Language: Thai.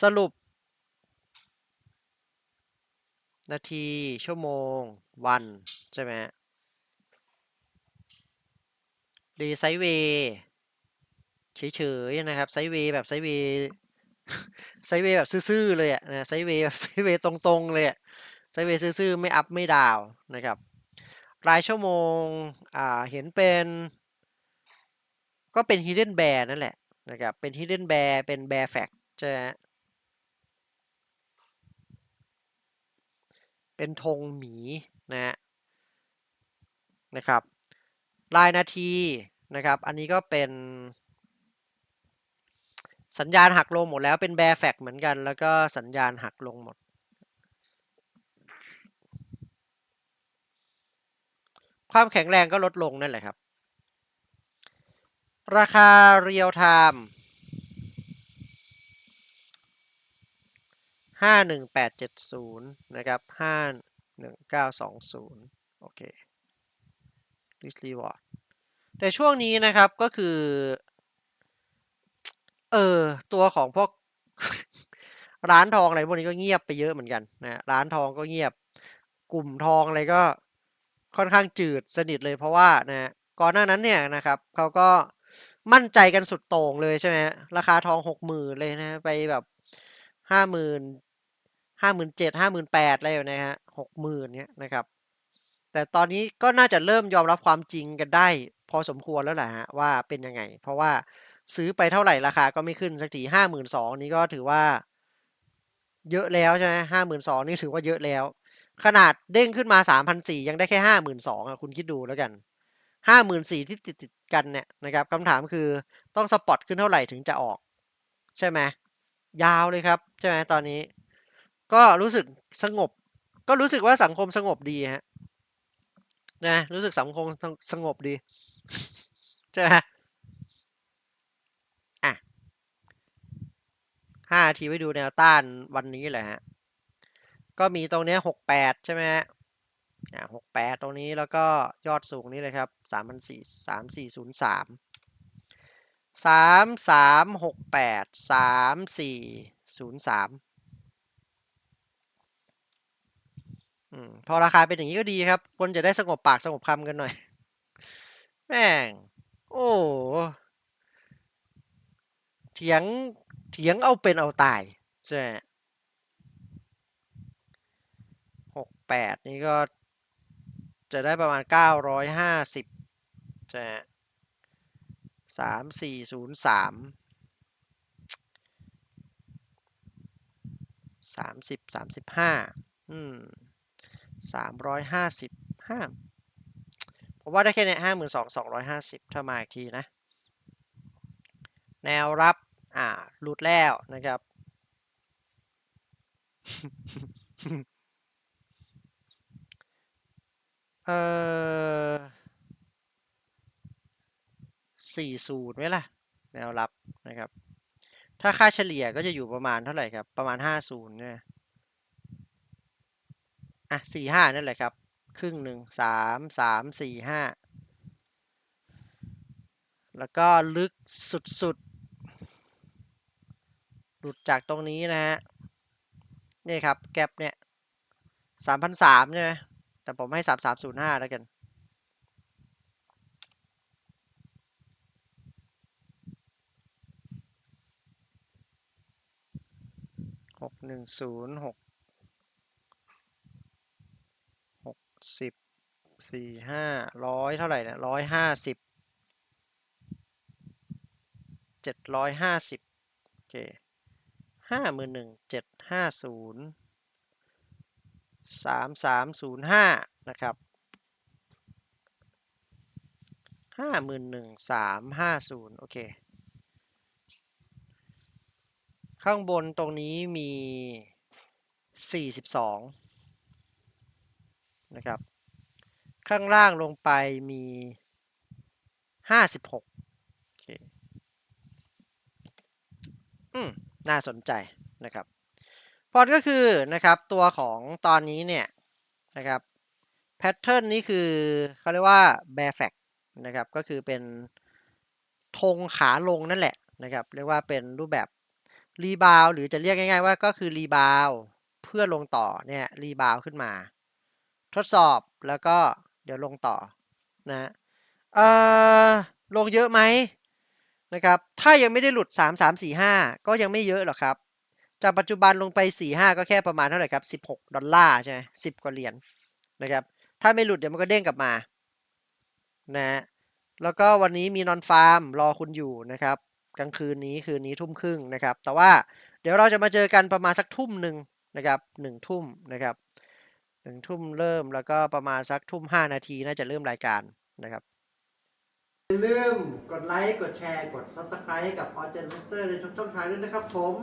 สรุป นาที ชั่วโมง วัน ใช่ไหมรีไซด์เวย์เฉยๆนะครับไซด์เวย์แบบไซด์เวย์ไซด์เวย์แบบซื่อๆเลยอะนะไซด์เวย์แบบไซด์เวย์ตรงๆเลยอะไซด์เวย์ซื่อๆไม่อัพไม่ดาวน์นะครับ รายชั่วโมงอ่าเห็นเป็น ก็เป็น hidden bear นั่นแหละนะครับเป็น hidden bear เป็น bear fact ใช่ไหมฮะ เป็นธงหมีนะนะครับรายนาทีนะครับ อันนี้ก็เป็น สัญญาณหักลงหมดแล้วเป็น bear fact เหมือนกัน แล้วก็สัญญาณหักลงหมด ความแข็งแรงก็ลดลงนั่นแหละครับ ราคาเรียลไทม์ ห้าหนึ่งแปดเจ็ดศูนย์นะครับห้าหนึ่งเก้าสองศูนย์โอเค risk reward แต่ช่วงนี้นะครับก็คือ เออ ตัวของพวกร้านทองอะไรพวกนี้ก็เงียบไปเยอะเหมือนกันนะร้านทองก็เงียบ กลุ่มทองอะไรก็ค่อนข้างจืดสนิทเลยเพราะว่านะก่อนหน้านั้นเนี่ยนะครับเขาก็มั่นใจกันสุดโต่งเลยใช่ไหมราคาทองหกหมื่นเลยนะไปแบบห้าหมื่น ห้าหมื่นเจ็ดห้าหมื่นแปดอะไรอยู่นะฮะหกหมื่นเนี่ยนะครับ แต่ตอนนี้ก็น่าจะเริ่มยอมรับความจริงกันได้ พอสมควรแล้วแหละฮะว่าเป็นยังไง เพราะว่าซื้อไปเท่าไหร่ราคาก็ไม่ขึ้นสักทีห้าหมื่นสองนี้ก็ถือว่า เยอะแล้วใช่ไหมห้าหมื่นสองนี่ถือว่าเยอะแล้ว ขนาดเด้งขึ้นมาสามพันสี่ยังได้แค่ห้าหมื่นสองคุณคิดดูแล้วกันห้าหมื่นสี่ที่ติดติดกันเนี่ยนะครับคำถามคือต้องสปอตขึ้นเท่าไหร่ถึงจะออก ใช่ไหมยาวเลยครับ ใช่ไหมตอนนี้ ก็รู้สึกสงบ ก็รู้สึกว่าสังคมสงบดีฮะนะรู้สึกสังคมสงบดีใช่ไหมอะห้าทีไว้ดูแนวต้านวันนี้แหละฮะก็มีตรงเนี้ยหกแปดใช่ไหมฮะอ่าหกแปดตรงนี้แล้วก็ยอดสูงนี่เลยครับสามพันสี่สามสี่ศูนย์สามสามสามหกแปดสามสี่ศูนย์สาม อืมพอราคาเป็นอย่างนี้ก็ดีครับ คนจะได้สงบปากสงบคำกันหน่อย แม่ง โอ้เถียงเถียงเอาเป็นเอาตายใช่หกแปดนี่ก็จะได้ประมาณเก้าร้อยห้าสิบใช่สามสี่ศูนย์สามสามสิบสามสิบห้าอืม สามร้อยห้าสิบห้าผมว่าได้แค่เนี้ห้าหมื่นสองสองร้อยห้าสิบถ้ามาอีกทีนะ แนวรับ อ่าหลุดแล้วนะครับ เออสี่ศูนย์ไหมล่ะ แนวรับนะครับ ถ้าค่าเฉลี่ยก็จะอยู่ประมาณเท่าไหร่ครับ ประมาณห้าศูนย์เนี่ย อะสี่ห้านั่นแหละครับ ครึ่งหนึ่งสามสามสี่ห้าแล้วก็ลึกสุดๆ หลุดจากตรงนี้นะฮะ นี่ครับ แกลบเนี่ยสามพันสามใช่ไหมแต่ผมให้สามสามศูนย์ห้าแล้วกัน หกหนึ่งศูนย์หกหก สิบสี่ห้าร้อยเท่าไหร่เนี่ยร้อยห้าสิบเจ็ดร้อยห้าสิบโอเคห้าหมื่นหนึ่งเจ็ดห้าศูนย์สามสามศูนย์ห้านะครับห้าหมื่นหนึ่งสามห้าศูนย์โอเค ข้างบนตรงนี้มีสี่สิบสอง นะครับ ข้างล่างลงไปมีห้าสิบหกโอเคอืม น่าสนใจนะครับ พอก็คือนะครับตัวของตอนนี้เนี่ยนะครับแพทเทิร์นนี้คือเขาเรียกว่า bear fact นะครับ ก็คือเป็นธงขาลงนั่นแหละนะครับ เรียกว่าเป็นรูปแบบรีบาวหรือจะเรียกง่ายๆว่าก็คือรีบาวเพื่อลงต่อเนี่ยรีบาวขึ้นมา ทดสอบแล้วก็เดี๋ยวลงต่อนะเออลงเยอะไหมนะครับ ถ้ายังไม่ได้หลุด 3 3 4 5 ก็ยังไม่เยอะหรอกครับ จากปัจจุบันลงไป 4 5 ก็แค่ประมาณเท่าไหร่ครับ 16 ดอลลาร์ใช่ไหม10 กว่าเหรียญนะครับ ถ้าไม่หลุดเดี๋ยวมันก็เด้งกลับมานะฮะแล้วก็วันนี้มีนอนฟาร์มรอคุณอยู่นะครับ กลางคืนนี้คืนนี้ทุ่มครึ่งนะครับ แต่ว่าเดี๋ยวเราจะมาเจอกันประมาณสักทุ่มหนึ่งนะครับหนึ่งทุ่มนะครับ หนึ่งทุ่มเริ่มแล้วก็ประมาณสักทุ่มห้านาทีน่าจะเริ่มรายการนะครับอย่าลืมกดไลค์ กดแชร์ กด Subscribe กับออเจนสเตอร์ในทุกช่องทางด้วยนะครับผม